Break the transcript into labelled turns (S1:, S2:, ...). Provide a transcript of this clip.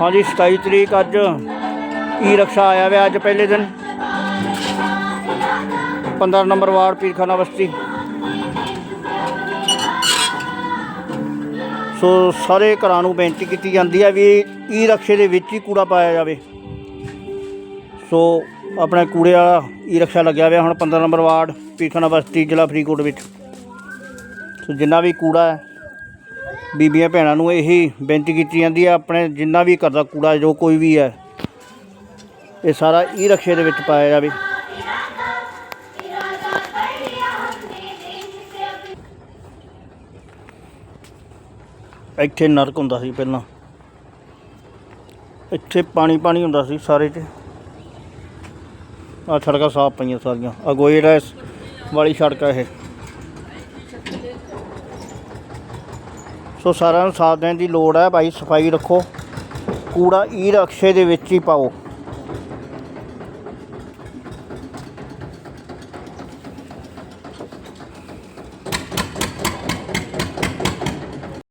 S1: ਹਾਂਜੀ 27 ਤਰੀਕ ਅੱਜ ਈ ਰਕਸ਼ਾ ਆਇਆ ਵੇ ਅੱਜ ਪਹਿਲੇ ਦਿਨ? 15 ਨੰਬਰ ਵਾਰਡ ਪੀਰਖਾਨਾ ਬਸਤੀ। ਸੋ ਸਾਰੇ ਘਰਾਂ ਨੂੰ ਬੇਨਤੀ ਕੀਤੀ ਜਾਂਦੀ ਹੈ ਵੀ ਈ ਰਕਸ਼ੇ ਦੇ ਵਿੱਚ ਹੀ ਕੂੜਾ ਪਾਇਆ ਜਾਵੇ। ਸੋ ਆਪਣੇ ਕੂੜੇ ਵਾਲਾ ਈ ਰਕਸ਼ਾ ਲੱਗਿਆ ਹੋਇਆ ਹੁਣ 15 ਨੰਬਰ ਵਾਰਡ ਪੀਰਖਾਨਾ ਬਸਤੀ ਜ਼ਿਲ੍ਹਾ ਫਰੀਦਕੋਟ ਵਿੱਚ। ਸੋ ਜਿੰਨਾ ਵੀ ਕੂੜਾ ਹੈ ਬੀਬੀਆਂ ਭੈਣਾਂ ਨੂੰ ਇਹੀ ਬੇਨਤੀ ਕੀਤੀ ਜਾਂਦੀ ਹੈ ਆਪਣੇ ਜਿੰਨਾ ਵੀ ਘਰ ਦਾ ਕੂੜਾ, ਜੋ ਕੋਈ ਵੀ ਹੈ, ਇਹ ਸਾਰਾ ਈ ਰਕਸ਼ੇ ਦੇ ਵਿੱਚ ਪਾਇਆ ਜਾਵੇ। ਇੱਥੇ ਨਰਕ ਹੁੰਦਾ ਸੀ ਪਹਿਲਾਂ। ਇੱਥੇ ਪਾਣੀ ਪਾਣੀ ਹੁੰਦਾ ਸੀ ਸਾਰੇ 'ਚ। ਆ ਸੜਕਾਂ ਸਾਫ਼ ਪਈਆਂ ਸਾਰੀਆਂ। ਅਗੋ ਜਿਹੜਾ ਇਸ ਵਾਲੀ ਸੜਕ ਹੈ ਇਹ। ਸੋ ਸਾਰਿਆਂ ਨੂੰ ਸਾਥ ਦੇਣ ਦੀ ਲੋੜ ਹੈ। ਭਾਈ ਸਫ਼ਾਈ ਰੱਖੋ। ਕੂੜਾ ਈ ਰਕਸ਼ੇ ਦੇ ਵਿੱਚ ਹੀ ਪਾਓ।